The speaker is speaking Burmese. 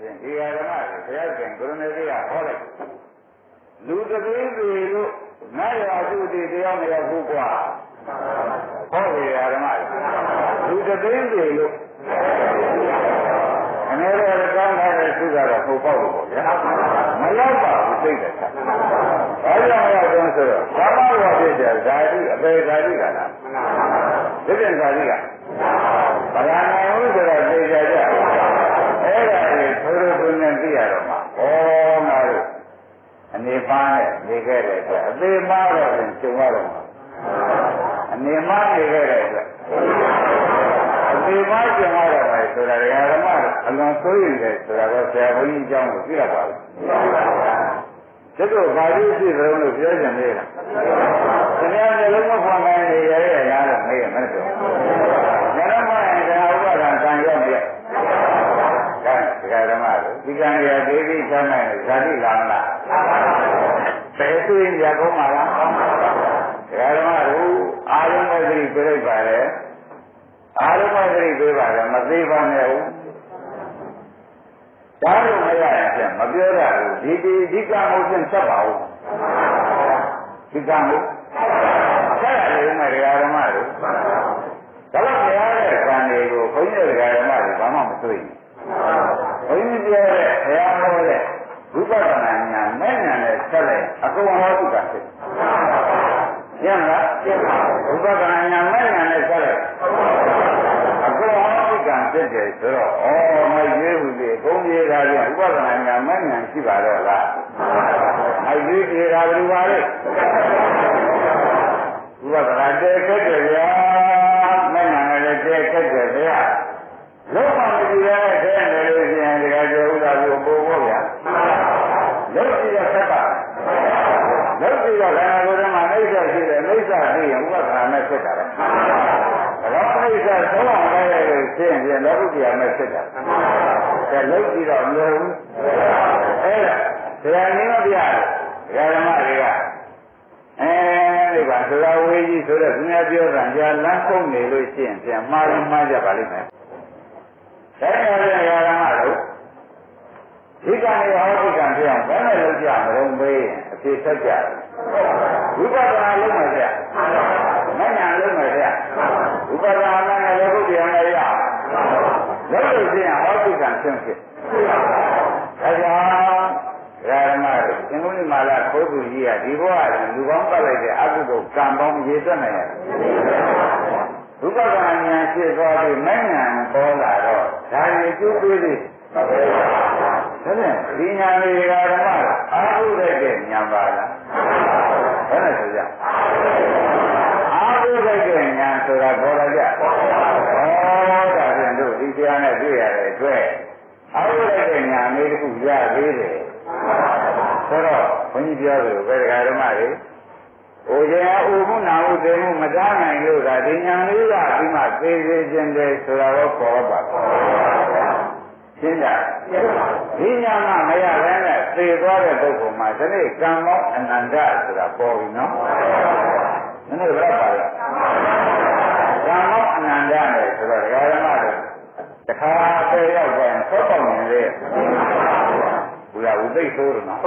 ဖြင့်ဒီဃာဓမ္မတွေဘုရားရှင်ကိုရမေကြီးကဟောလိုက်လူတပင်းစီလို့ငါရစုတည်တရားမရဘူးကွာဟောဒီဃာဓမ္မတွေလူတပင်းစီလို့အနေနဲ့ကောင်းတဲ့သုကတော့ပုံပေါက်လို့ပေါ့ဗျာမရောက်ပါဘူးသိတဲ့ဆက်ဘာကြောင့်မရောက်တော့ဆိုတော့ဘာမှဝါဖြစ်တဲ့ဓာတုအပေဓာတုကလားဒီပြန်ဓာတုကဘာသာနိုင်ဘူးဆိုတော့သိကြကြအဲ့ဒါကိုထိုးထိုးနဲ့ သိရတော့မှာဩငါတို့အနေပါနဲ့နေခဲ့တဲ့အတွက်အသေးမားတော့ရင်ကျုံရတော့မှာအနေမားနေခဲ့တဲ့အတွက်အသေးမားကျုံရတော့မယ်ဆိုတာဓမ္မအလွန်ဆိုးရင်တယ်ဆိုတာကဆရာဘုန်းကြီးအကြောင်းကိုသိရပါဘူးကျတော့ဘာလို့ရှိကြလို့ပြောကြနေလားခင်ဗျားမျိုးလုံးမဖွင့်နိုင်နေရတဲ့ရားတော့မေးရမယ်တော့ညရမရင်ဒါဥပါဒံကံရောက်ပြကဲဒကာဓမ္မတို့ဒီကံ ရဒေဝိချမ်းနိုင်ဇာတိလာမလားဘယ်သူရကုန်းမှာလားဒကာဓမ္မတို့အာရုံမဂရိပြိဋ္ဌာတယ်အာရုံမဂရိပြပါတယ်မသေးပါနဲ့ဦးဒါလို့မရရင်ဖြင့်မပြောရဘူးဒီဒီဒီကံကိုဖြင့်ဆက်ပါဦးဒီကံကိုဆက်ရလေမယ်ဓမ္မတို့ဒါတော့မရတဲ့ကံတွေကိုဘုန်းကြီးတွေကဓမ္မတွေဘာမှမတွေ့ဘူးဘုန်းကြီးပြောတဲ့ဘုရားဟောတဲ့ဝိပဿနာဉာဏ်မဲ့ဉာဏ်နဲ့ဆက်လိုက်အကုန်ဟောသူကဖြစ်ရမလားဝိပဿနာဉာဏ်မဲ့ဉာဏ်နဲ့ဆက်လိုက်အကုန်ဟောသူက ဖြစ်တယ်ဆိုတော့ဩမရွေးဘူးလေဘုန်းကြီးကလည်းဝိပဿနာဉာဏ်မဲ့ဉာဏ်ရှိပါတော့လားအရွေးပြေတာဘယ်လိုပါလဲဝိပဿနာတည်းခက်တယ်ဗျာမဲ့ဉာဏ်လည်းတည်းခက်တယ်ဗျာလုံးဝမကြည့်ရတဲ့တဲ့နေလို့ရှိရင်ဒီကကျေဥဒါကိုပို့ဖို့ဗျာလုံးကြည့်ရဆက်ပါလုံးကြည့်ရခန္ဓာကိုယ်ထဲမှာအိဋ္ဌရှိတယ်အိဋ္ဌသိရင်ဥပဒနာနဲ့ဖြစ်တာလေ ဒါတော့အိဋ္ဌသုံးအောင်လိုက်ရလို့ရှင်းရင်လောကုတ္တရာနဲ့ဖြစ်တာဒါလုံးကြည့်တော့မလို့ဘူးအဲ့ဒါဆရာနည်းမပြတယ်ဓမ္မတွေကအဲဒီကသုရဝေကြီးဆိုတဲ့သူများပြောတာကြာလမ်းကုန်နေလို့ရှိရင်ပြန်မှားရင်မှားကြပါလိမ့်မယ်ဒါကြောင့်လည်းဓမ္မတို့ဒီကံရောဟောဒီကံပြောင်းဘယ်နဲ့လုပ်ကြမလို့မေးအဖြေဆက်ကြဝိပဿနာလုပ်မယ်ဗျမဉ္ဇဏ်လုပ်မယ်ဗျဝိပဿနာ နဲ့လည်းဘုရားနဲ့ရလုပ်လို့ရှိရင်ဟောဒီကံရှင်းဖြစ်ဒါကြောင့်ဓမ္မတို့သင်္ကုလိမာလာခိုးသူကြီးကဒီဘဝကလူကောင်းပတ်လိုက်တဲ့အကုသိုလ်ကံပေါင်းရေသွက်နိုင်ရတယ်ဒုက္ခကဉာဏ်ဖြစ်သွားပြီးမဉ္ဇဏ်ပေါ်လာတော့ဒါရီကျိုးပေးသေးဒါနဲ့ဒီညာလေးကဓမ္မအာဟုတဲ့ဉာဏ်ပါလားဘယ်နဲ့ဆိုကြအာဟုတဲ့ဉာဏ်ဆိုတာပေါ်လာကြဩဒါဖြင့်တို့ဒီတ ရားနဲ့တွေ့ရတဲ့အတွက်အာဟုတဲ့ဉာဏ်လေးတစ်ခုရသေးတယ်ဆိုတော့ဘုန်းကြီးပြောတယ်ဘယ်ဓမ္မတွေ။အိုခြင်းအိုမှုနာမှုသိမှုမတားနိုင်လို့ကဒီညာလေးကဒီမှာသေသေးခြင်းတယ်ဆိုတာတော့ပေါ်ပါရှင်းတာဒီညာကမရဘဲနဲ့သေသွားတဲ့ပုဂ္ဂိုလ်မှာဒီနေ့ကံမောအနန္တဆိုတာပေါ်ပြီနော်နည်းနည်းဘယ်ပါလဲကံမောအနန္တနဲ့ဆိုတော့ဒကာရမတွေ တခါပေရောက်ပြန်သောက်ပေါက်နေလေဘုရားဝိသိဆိုးတယ်နော်